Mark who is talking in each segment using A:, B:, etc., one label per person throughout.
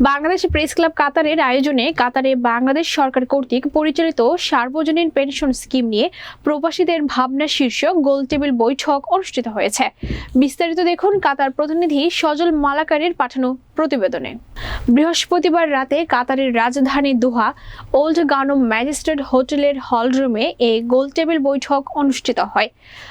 A: Bangladesh press club কাতারের আয়োজনে কাতারে বাংলাদেশ সরকার কর্তৃক পরিচালিত সার্বজনীন পেনশন স্কিম নিয়ে প্রবাসীদের ভাবনা শীর্ষক গোলটেবিল বৈঠক অনুষ্ঠিত হয়েছে। বিস্তারিত দেখুন কাতার প্রতিনিধি সজল মালাকারের পাঠানো প্রতিবেদনে। বৃহস্পতিবার রাতে কাতারের রাজধানী দোহা ওল্ড গানম ম্যাজিস্ট্রেট হোটেলের হলরুমে এই গোলটেবিল বৈঠক অনুষ্ঠিত হয়।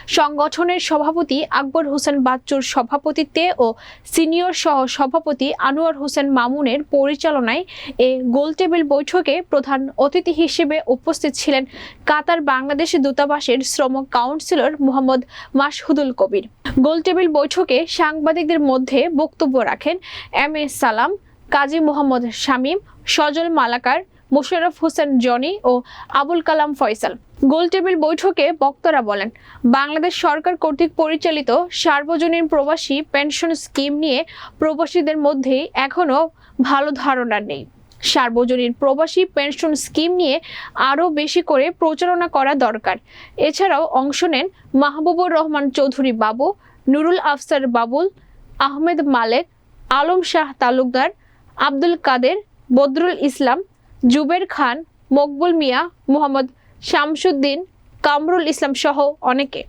A: সংগঠনের সভাপতি আকবর হোসেন বাচ্চুর সভাপতিত্বে ও সিনিয়র সহ সভাপতি আনোয়ার হোসেন মামুনের পরিচালনায় এ গোলটেবিল বৈঠকে প্রধান অতিথি হিসেবে উপস্থিত ছিলেন কাতার বাংলাদেশ দূতাবাসের শ্রম কাউন্সিলর মোহাম্মদ মাসহুদুল কবির। গোলটেবিল বৈঠকে সাংবাদিকদের মধ্যে বক্তব্য রাখেন এম এ সালাম, কাজী মোহাম্মদ শামীম, সজল মালাকার মোশাররফ হোসেন, জনি ও আবুল কালাম ফয়সাল। গোলটেবিল বৈঠকে বক্তারা বলেন, বাংলাদেশ সরকার কর্তৃক পরিচালিত সার্বজনীন প্রবাসী পেনশন স্কিম নিয়ে প্রবাসীদের মধ্যে এখনও ভালো ধারণা নেই। সার্বজনীন প্রবাসী পেনশন স্কিম নিয়ে আরও বেশি করে প্রচারণা করা দরকার। এছাড়াও অংশ নেন মাহবুবুর রহমান চৌধুরী বাবু, নুরুল আফসার বাবুল, আহমেদ মালেক, আলম শাহ তালুকদার, আব্দুল কাদের, বদরুল ইসলাম জুবের খান মকবুল মিয়া মোহাম্মদ শামসুদ্দিন কামরুল ইসলাম সহ অনেকে।